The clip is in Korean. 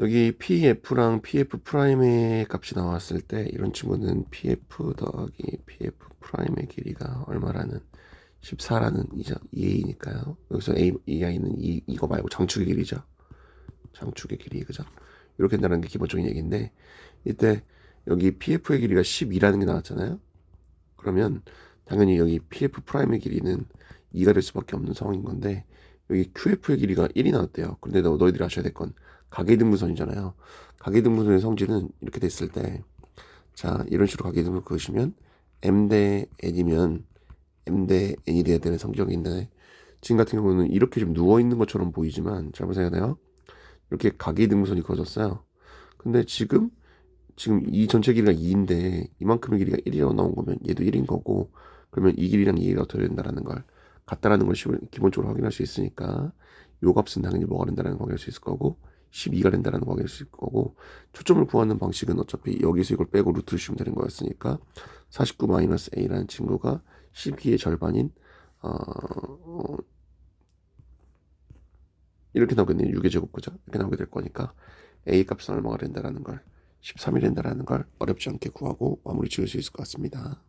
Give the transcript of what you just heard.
여기 PF랑 PF 프라임의 값이 나왔을 때 이런 친구는 PF 더하기 PF 프라임의 길이가 얼마라는 14라는 이죠 2a니까요. 여기서 a 이 a는 이 이거 말고 장축의 길이죠. 장축의 길이 그죠? 이렇게 된다는 게 기본적인 얘기인데 이때 여기 PF의 길이가 12라는 게 나왔잖아요. 그러면 당연히 여기 PF 프라임의 길이는 2가 될 수밖에 없는 상황인 건데 여기 QF의 길이가 1이 나왔대요. 근데 너, 너희들이 아셔야 될 건 가계등분선이잖아요. 가계등분선의 성질은 이렇게 됐을 때 자, 이런 식으로 가계등분 그으시면 M 대 N이면 M 대 N이 돼야 되는 성격인데 지금 같은 경우는 이렇게 좀 누워 있는 것처럼 보이지만 잘 보세요. 내가 이렇게 가계등분선이 그어졌어요. 근데 지금 지금 이 전체 길이가 2인데 이만큼의 길이가 1이라고 나온 거면 얘도 1인 거고 그러면 이 길이랑 이 길이가 어떻게 된다라는 걸 같다라는 걸 시- 기본적으로 확인할 수 있으니까 요 값은 당연히 뭐가 된다라는 거 확인할 수 있을 거고 12가 된다라는 거 확인할 수 있을 거고 초점을 구하는 방식은 어차피 여기서 이걸 빼고 루트를 씌우면 되는 거였으니까 49-a라는 친구가 12의 절반인 어, 어, 이렇게 나오겠네요. 6의 제곱 그죠? 이렇게 나오게 될 거니까 a 값은 얼마가 된다라는 걸 13이 된다라는 걸 어렵지 않게 구하고 마무리 지을 수 있을 것 같습니다.